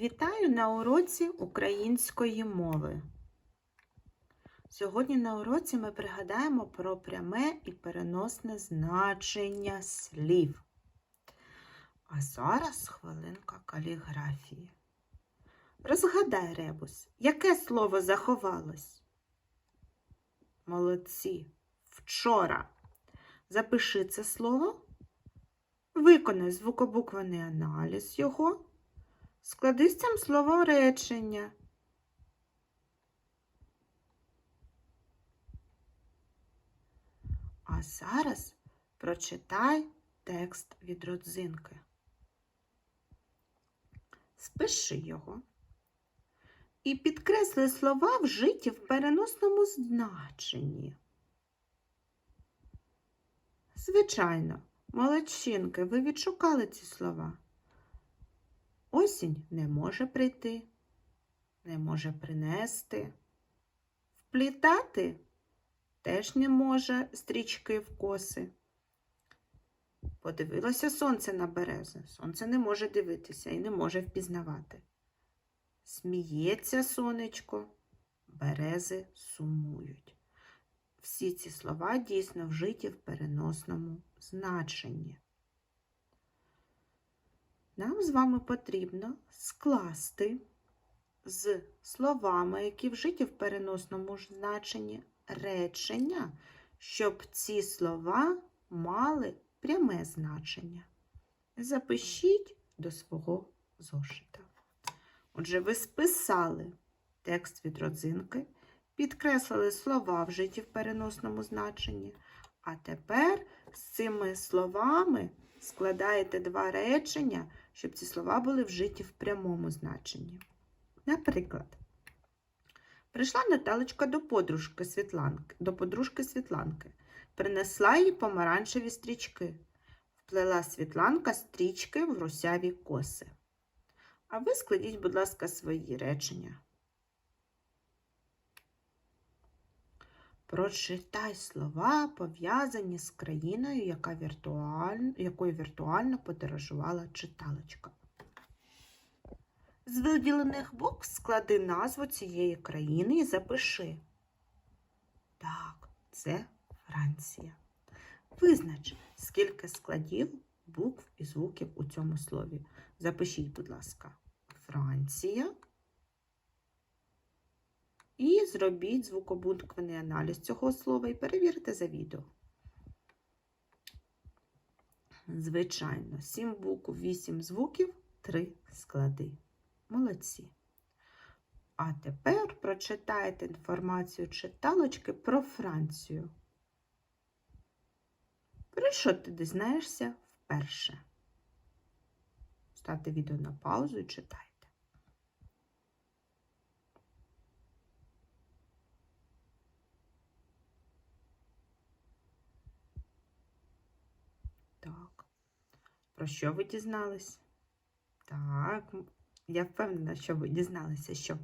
Вітаю на уроці української мови. Сьогодні на уроці ми пригадаємо про пряме і переносне значення слів. А зараз хвилинка каліграфії. Розгадай, Ребус, яке слово заховалось? Молодці. Вчора. Запиши це слово. Виконай звукобуквений аналіз його. Склади з цим словом речення. А зараз прочитай текст від родзинки. Спиши його і підкресли слова вжиті в переносному значенні. Звичайно, молодчинки, ви відшукали ці слова. Осінь не може прийти, не може принести. Вплітати теж не може стрічки в коси. Подивилося сонце на березу. Сонце не може дивитися і не може впізнавати. Сміється сонечко, берези сумують. Всі ці слова дійсно вжиті в переносному значенні. Нам з вами потрібно скласти з словами, які вжиті в переносному значенні, речення, щоб ці слова мали пряме значення. Запишіть до свого зошита. Отже, ви списали текст від родзинки, підкреслили слова, вжиті в переносному значенні, а тепер з цими словами складаєте два речення, щоб ці слова були вжиті в прямому значенні. Наприклад, прийшла Наталочка до подружки Світланки, до подружки Світланки, принесла їй помаранчеві стрічки, вплела Світланка стрічки в русяві коси. А ви складіть, будь ласка, свої речення. Прочитай слова, пов'язані з країною, яка віртуаль... якою віртуально подорожувала читалочка. З виділених букв склади назву цієї країни і запиши. Так, це Франція. Визнач, скільки складів, букв і звуків у цьому слові. Запишіть, будь ласка, Франція. І зробіть звукобуквений аналіз цього слова і перевірте за відео. Звичайно, 7 букв, 8 звуків, 3 склади. Молодці. А тепер прочитайте інформацію читалочки про Францію. Про що ти дізнаєшся вперше? Ставте відео на паузу і читайте. Так. Про що ви дізнались? Так, я впевнена, що ви дізналися, що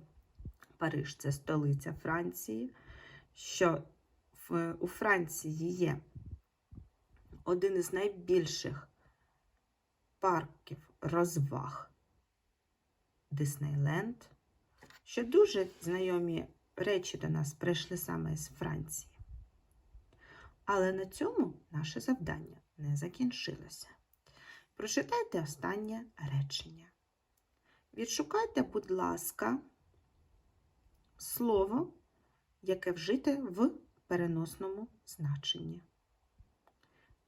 Париж це столиця Франції, що у Франції є один із найбільших парків розваг Диснейленд, що дуже знайомі речі до нас прийшли саме з Франції. Але на цьому наше завдання не закінчилося. Прочитайте останнє речення. Відшукайте, будь ласка, слово, яке вжите в переносному значенні.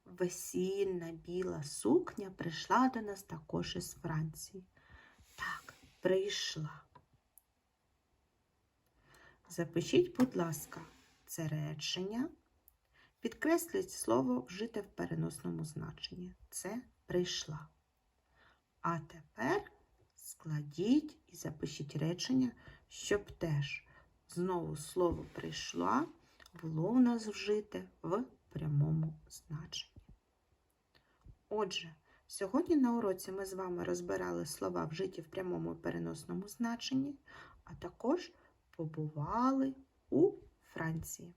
Весільна біла сукня прийшла до нас також із Франції. Так, прийшла. Запишіть, будь ласка, це речення. Підкресліть слово вжите в переносному значенні. Це прийшла. А тепер складіть і запишіть речення, щоб теж знову слово прийшла було у нас вжите в прямому значенні. Отже, сьогодні на уроці ми з вами розбирали слова вжиті в прямому і переносному значенні, а також побували у Франції.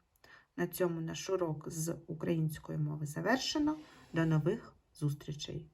На цьому наш урок з української мови завершено. До нових зустрічей!